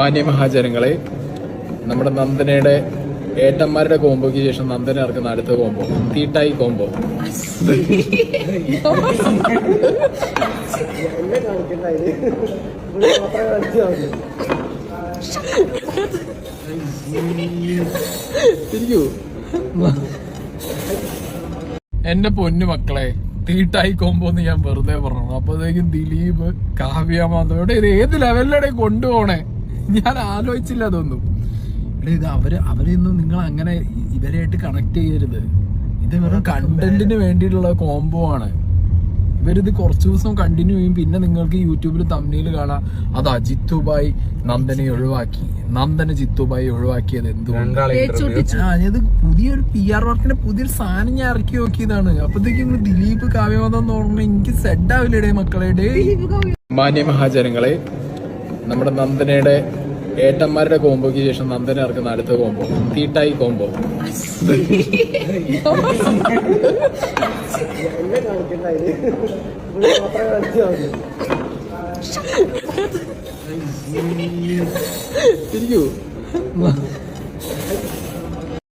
മാന്യ മഹാജനങ്ങളെ നമ്മുടെ നന്ദനയുടെ ഏട്ടന്മാരുടെ കോമ്പോക്ക് ശേഷം നന്ദന ഇറക്കുന്ന അടുത്ത കോമ്പോ തീട്ടായി കോമ്പോ എന്റെ പൊന്നു മക്കളെ തീട്ടായി കോമ്പോ എന്ന് ഞാൻ വെറുതെ പറഞ്ഞു. അപ്പോഴത്തേക്കും ദിലീപ് കാവ്യ മാധവ ഇത്? ഏത് ലെവലിലൂടെ കൊണ്ടുപോണേ? ഞാൻ ആലോചിച്ചില്ല അതൊന്നും. എടാ ഇത് അവർ അവരെയൊന്നും നിങ്ങൾ അങ്ങനെ ഇവരായിട്ട് കണക്ട് ചെയ്യരുത്. ഇത് വെറും കണ്ടന്റിന് വേണ്ടിയിട്ടുള്ള കോംബോ ആണ്. ഇവരിത് കുറച്ച് ദിവസം കണ്ടിന്യൂ ചെയ്യും പിന്നെ നിങ്ങൾക്ക് യൂട്യൂബിൽ തമ്മിൽ കാണാം. അത് അജിത്തുബായി നന്ദനെ ഒഴിവാക്കി. നന്ദന ജിത്തുബായി ഒഴിവാക്കിയത് എന്തുകൊണ്ട്? ആ ഇത് പുതിയൊരു പി ആർ വർക്കിന്റെ പുതിയൊരു സാധനം ഞാൻ ഇറക്കി നോക്കിയതാണ്. അപ്പത്തേക്കും ദിലീപ് കാവ്യവാദം തോന്നുന്നു പറഞ്ഞാൽ എനിക്ക് സെഡ് ആവില്ലേ മക്കളെ. മാന്യ മഹാജനങ്ങളെ നമ്മുടെ നന്ദനയുടെ ഏട്ടന്മാരുടെ കോംബോയ്ക്ക് ശേഷം നന്ദന ഇറക്കുന്ന അടുത്ത കോംബോ തീട്ടായി കോംബോ ഇരിക്കൂ.